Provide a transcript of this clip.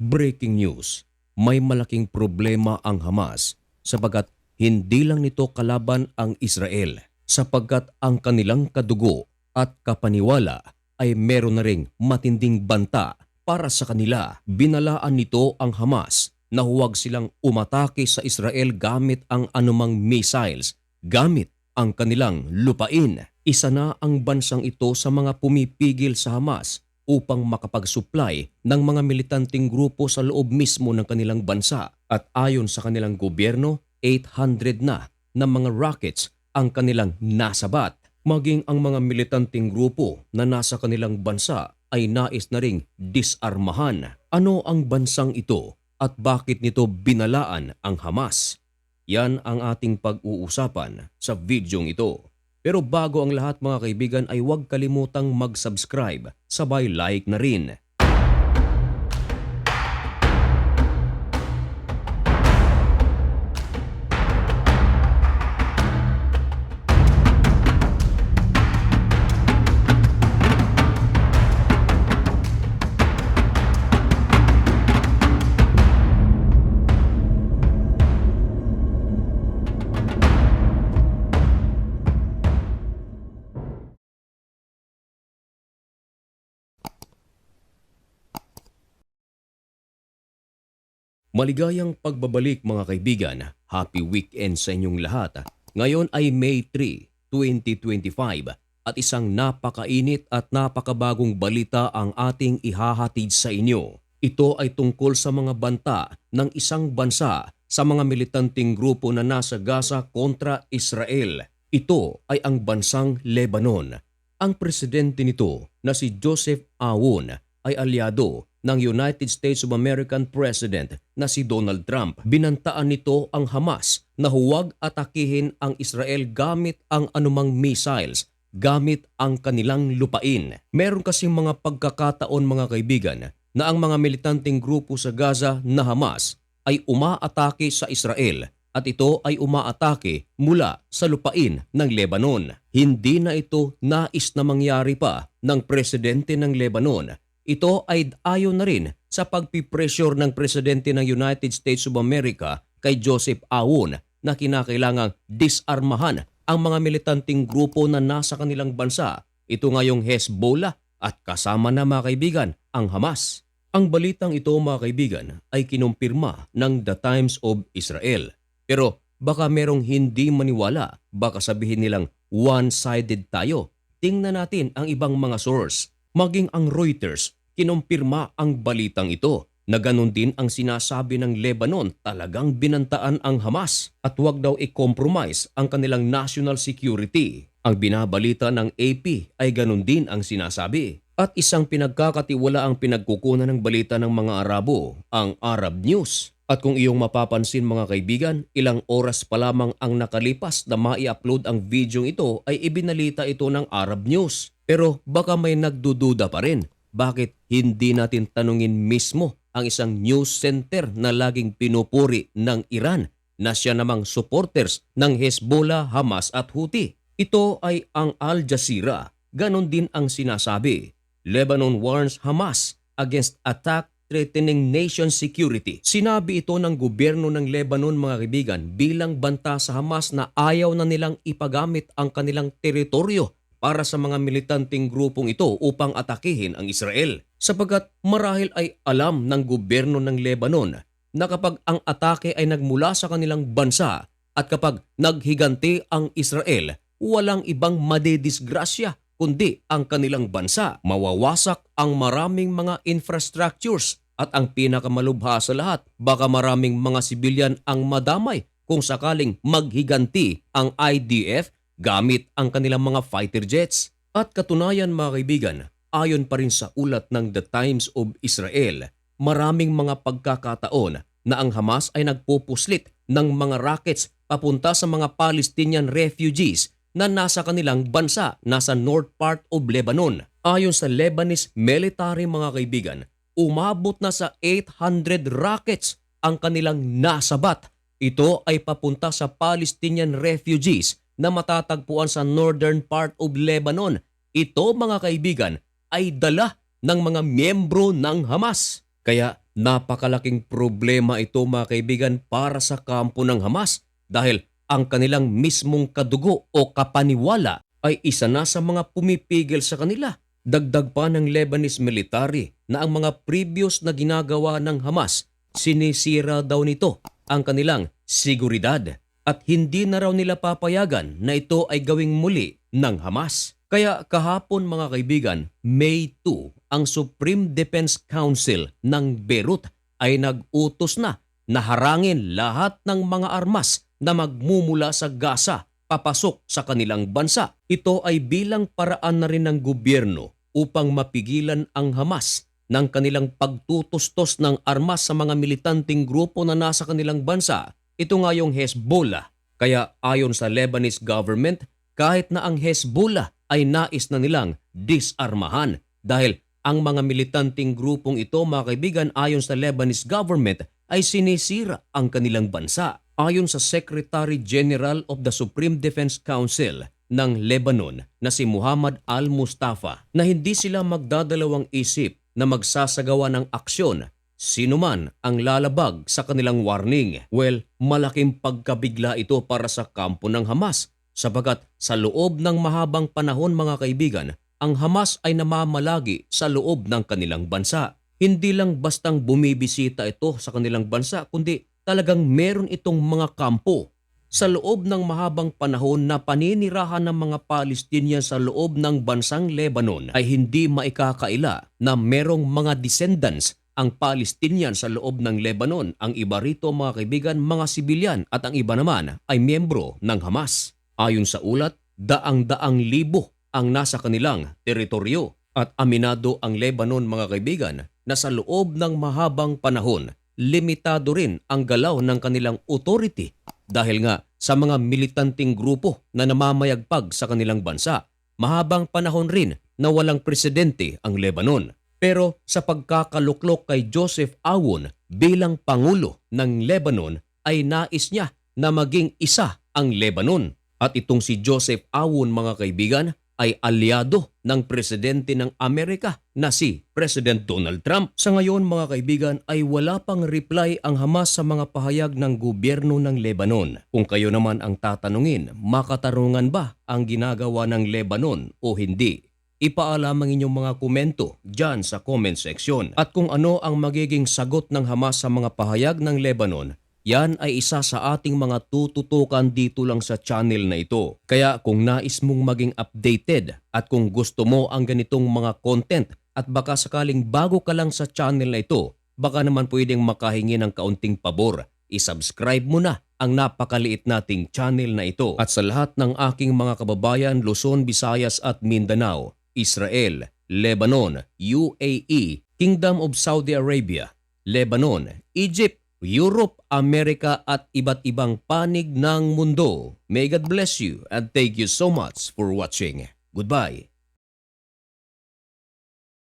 Breaking news, may malaking problema ang Hamas sapagkat hindi lang nito kalaban ang Israel sapagkat ang kanilang kadugo at kapaniwala ay meron na ring matinding banta para sa kanila. Binalaan nito ang Hamas na huwag silang umatake sa Israel gamit ang anumang missiles, gamit ang kanilang lupain. Isa na ang bansang ito sa mga pumipigil sa Hamas upang makapag-supply ng mga militanteng grupo sa loob mismo ng kanilang bansa at ayon sa kanilang gobyerno, 800 na na mga rockets ang kanilang nasabat. Maging ang mga militanteng grupo na nasa kanilang bansa ay nais na ring disarmahan. Ano ang bansang ito at bakit nito binalaan ang Hamas? Yan ang ating pag-uusapan sa videong ito. Pero bago ang lahat mga kaibigan ay huwag kalimutang mag-subscribe, sabay like na rin. Maligayang pagbabalik mga kaibigan. Happy weekend sa inyong lahat. Ngayon ay May 3, 2025 at isang napakainit at napakabagong balita ang ating ihahatid sa inyo. Ito ay tungkol sa mga banta ng isang bansa sa mga militanteng grupo na nasa Gaza kontra Israel. Ito ay ang bansang Lebanon. Ang presidente nito na si Joseph Aoun ay alyado ng United States of American President na si Donald Trump. Binantaan nito ang Hamas na huwag atakihin ang Israel gamit ang anumang missiles, gamit ang kanilang lupain. Meron kasing mga pagkakataon mga kaibigan na ang mga militanteng grupo sa Gaza na Hamas ay umaatake sa Israel at ito ay umaatake mula sa lupain ng Lebanon. Hindi na ito nais na mangyari pa ng presidente ng Lebanon ito ay ayon na rin sa pagpipressure ng Presidente ng United States of America kay Joseph Aoun na kinakailangang disarmahan ang mga militanteng grupo na nasa kanilang bansa. Ito nga yung Hezbollah at kasama na mga kaibigan ang Hamas. Ang balitang ito mga kaibigan ay kinumpirma ng The Times of Israel. Pero baka merong hindi maniwala, baka sabihin nilang one-sided tayo. Tingnan natin ang ibang mga source. Maging ang Reuters kinumpirma ang balitang ito na ganun din ang sinasabi ng Lebanon talagang binantaan ang Hamas at huwag daw i-compromise ang kanilang national security. Ang binabalita ng AP ay ganun din ang sinasabi. At isang pinagkakatiwala ang pinagkukunan ng balita ng mga Arabo, ang Arab News. At kung iyong mapapansin mga kaibigan, ilang oras pa lamang ang nakalipas na mai-upload ang video ito ay ibinalita ito ng Arab News. Pero baka may nagdududa pa rin bakit hindi natin tanungin mismo ang isang news center na laging pinupuri ng Iran na siya namang supporters ng Hezbollah, Hamas at Houthi. Ito ay ang Al Jazeera. Ganon din ang sinasabi. Lebanon warns Hamas against attack threatening nation security. Sinabi ito ng gobyerno ng Lebanon mga kaibigan bilang banta sa Hamas na ayaw na nilang ipagamit ang kanilang teritoryo para sa mga militanteng grupong ito upang atakihin ang Israel sapagkat marahil ay alam ng gobyerno ng Lebanon na kapag ang atake ay nagmula sa kanilang bansa at kapag naghiganti ang Israel, walang ibang madedisgrasya kundi ang kanilang bansa. Mawawasak ang maraming mga infrastructures at ang pinakamalubha sa lahat, baka maraming mga sibilyan ang madamay kung sakaling maghiganti ang IDF gamit ang kanilang mga fighter jets. At katunayan mga kaibigan, ayon pa rin sa ulat ng The Times of Israel, maraming mga pagkakataon na ang Hamas ay nagpupuslit ng mga rockets papunta sa mga Palestinian refugees na nasa kanilang bansa, nasa north part of Lebanon. Ayon sa Lebanese military mga kaibigan, umabot na sa 800 rockets ang kanilang nasabat. Ito ay papunta sa Palestinian refugees na matatagpuan sa northern part of Lebanon. Ito mga kaibigan ay dala ng mga miyembro ng Hamas. Kaya napakalaking problema ito mga kaibigan para sa kampo ng Hamas dahil ang kanilang mismong kadugo o kapaniwala ay isa na sa mga pumipigil sa kanila. Dagdag pa ng Lebanese military na ang mga previous na ginagawa ng Hamas, sinisira daw nito ang kanilang seguridad at hindi na raw nila papayagan na ito ay gawing muli ng Hamas. Kaya kahapon mga kaibigan, May 2, ang Supreme Defense Council ng Beirut ay nag-utos na na harangin lahat ng mga armas na magmumula sa Gaza papasok sa kanilang bansa. Ito ay bilang paraan na rin ng gobyerno upang mapigilan ang Hamas ng kanilang pagtutustos ng armas sa mga militanteng grupo na nasa kanilang bansa. Ito nga yung Hezbollah. Kaya ayon sa Lebanese government, kahit na ang Hezbollah ay nais na nilang disarmahan dahil ang mga militanteng grupong ito mga kaibigan ayon sa Lebanese government ay sinisira ang kanilang bansa. Ayon sa Secretary General of the Supreme Defense Council ng Lebanon na si Muhammad Al-Mustafa na hindi sila magdadalawang isip na magsasagawa ng aksyon sino man ang lalabag sa kanilang warning. Well, malaking pagkabigla ito para sa kampo ng Hamas sabagat sa loob ng mahabang panahon mga kaibigan, ang Hamas ay namamalagi sa loob ng kanilang bansa. Hindi lang bastang bumibisita ito sa kanilang bansa kundi talagang meron itong mga kampo sa loob ng mahabang panahon na paninirahan ng mga Palestinian sa loob ng bansang Lebanon ay hindi maikakaila na merong mga descendants ang Palestinian sa loob ng Lebanon. Ang iba rito mga kaibigan, mga sibilyan at ang iba naman ay miyembro ng Hamas. Ayon sa ulat, daang-daang libo ang nasa kanilang teritoryo at aminado ang Lebanon mga kaibigan na sa loob ng mahabang panahon limitado rin ang galaw ng kanilang authority dahil nga sa mga militanteng grupo na namamayagpag sa kanilang bansa. Mahabang panahon rin na walang presidente ang Lebanon. Pero sa pagkakaluklok kay Joseph Aoun bilang Pangulo ng Lebanon ay nais niya na maging isa ang Lebanon. At itong si Joseph Aoun mga kaibigan ay alyado ng presidente ng Amerika na si President Donald Trump. Sa ngayon mga kaibigan ay wala pang reply ang Hamas sa mga pahayag ng gobyerno ng Lebanon. Kung kayo naman ang tatanungin, makatarungan ba ang ginagawa ng Lebanon o hindi? Ipaalam ang inyong mga komento dyan sa comment section. At kung ano ang magiging sagot ng Hamas sa mga pahayag ng Lebanon, yan ay isa sa ating mga tututukan dito lang sa channel na ito. Kaya kung nais mong maging updated at kung gusto mo ang ganitong mga content at baka sakaling bago ka lang sa channel na ito, baka naman pwedeng makahingi ng kaunting pabor. I-subscribe mo na ang napakaliit nating channel na ito. At sa lahat ng aking mga kababayan Luzon, Visayas at Mindanao, Israel, Lebanon, UAE, Kingdom of Saudi Arabia, Lebanon, Egypt, Europe, Amerika at iba't ibang panig ng mundo. May God bless you and thank you so much for watching. Goodbye.